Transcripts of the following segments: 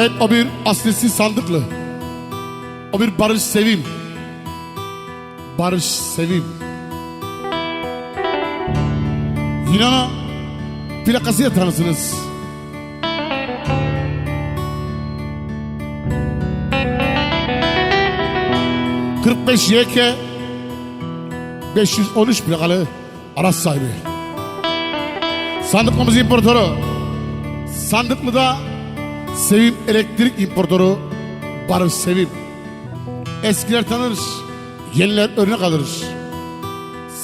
Evet o bir aslesi sandıklı. O bir Barış Sevim. Barış Sevim. Yunan'a plakası yatanısınız. ...45 YK... ...513 plakalı... ...araç sahibi. Sandıklımız importörü... ...sandıklıda... ...Sevim elektrik importörü... ...Barış Sevim. Eskiler tanır... ...yeniler örnek alır.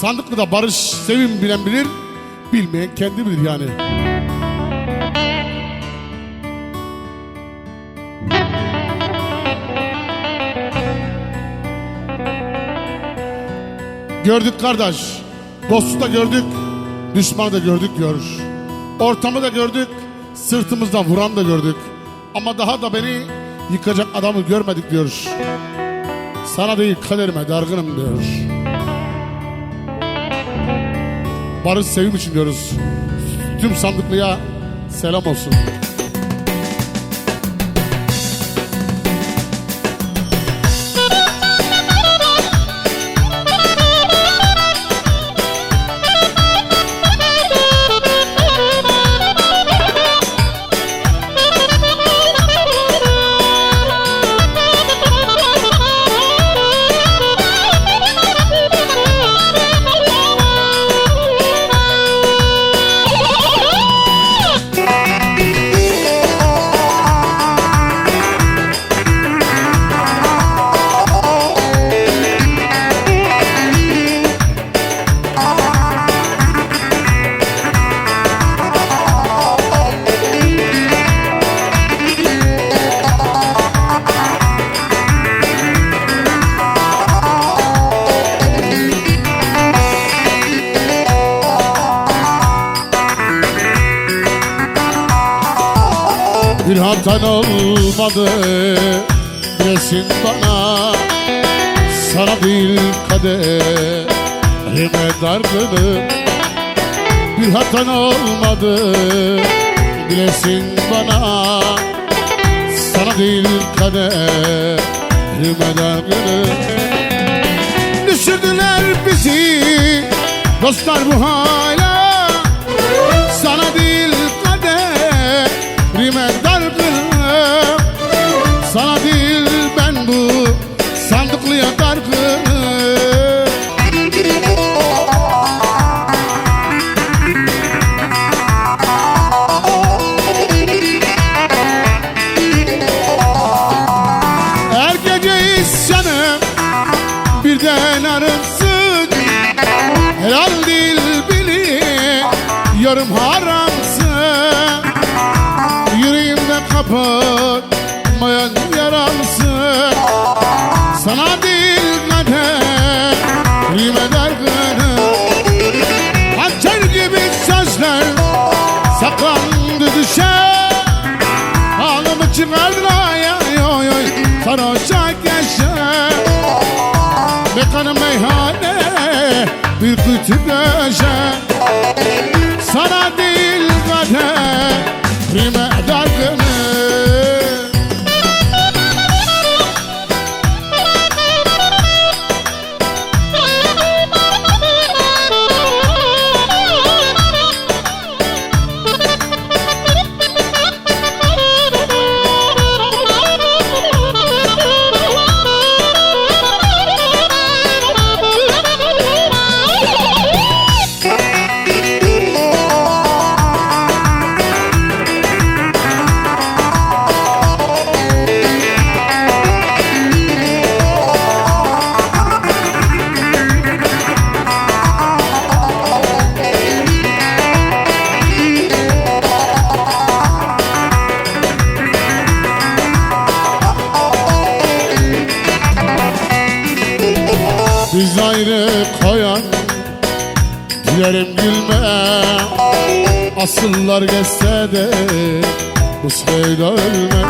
Sandıklıda Barış Sevim bilen bilir... ...bilmeyen kendi bilir yani. Gördük kardeş. Dostu da gördük. Düşmanı da gördük diyor. Ortamı da gördük. Sırtımızdan vuran da gördük. Ama daha da beni yıkacak adamı görmedik diyor. Sana değil kaderime dargınım diyor. Barış sevim için diyoruz. Tüm sandıklıya selam olsun. Hatan olmadı. Desin bana. Sana değil kaderime dargınım Bir hatan olmadı. Bilesin bana. Sana değil kaderime dargınım Düşürdüler bizi. Dostlar bu hala. Sana değil kaderime haramsın. Yüreğimde kapatmayan yaramsın. Sana değil kaderime dargınım Hançer gibi sözler saklandı düşer Ağlamı çıkardın ay ay ay ay Sarhoşa yaşa. Mekanı meyhane Bir kutu köşe Sana değil kaderime dargınım Biz ayrı koyan Dilerim gülme. Asıllar geçse de Bu sevda ölme.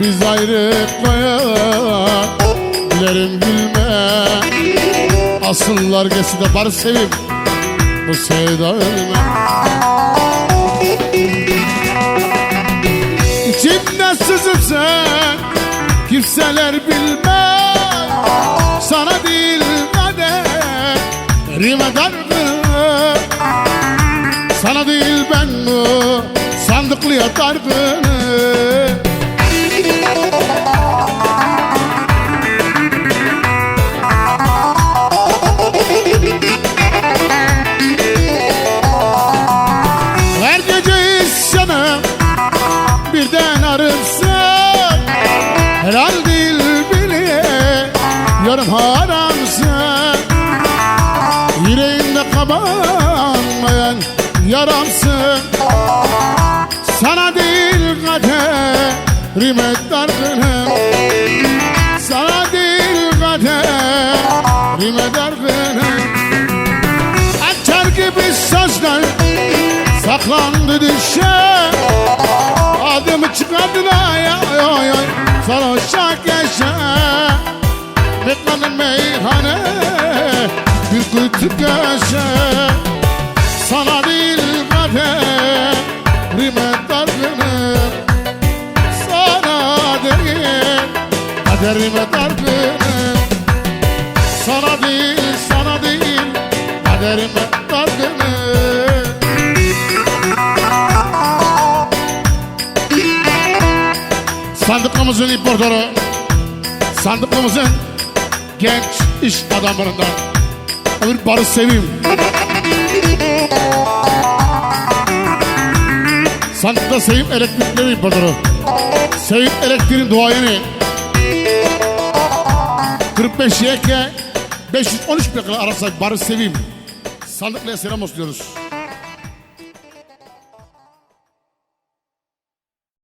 Biz ayrı koyan Dilerim gülme. Asıllar geçse de Barış sevim Bu sevda ölme. İçimde Bilseler bilmez Sandıklıya dargınım Her gece isyanım birden arırsın Helal değil bile yarım haramsın Yüreğimde kabarmayan yaramsın Sana değil kaderime dargınım Sana değil kaderime dargınım Açar gibi sözler saklandı düşe Adımı çıkardın ay ay ay ay Sarhoşa geçe Bekledim meyhane Bir kutu köşe kaderime dargınım Sana değil sana değil kaderime dargınım Sandıklımızın importörü, sandıklımızın genç iş adamlarından bir Barış Sevim. Sandıkta Sevim elektrikleri importörü. Sevim elektriğin duayeni. 45 YK 513 plakalı araçlar Barış Sevim. Sandıklı'ya selam olsun diyoruz.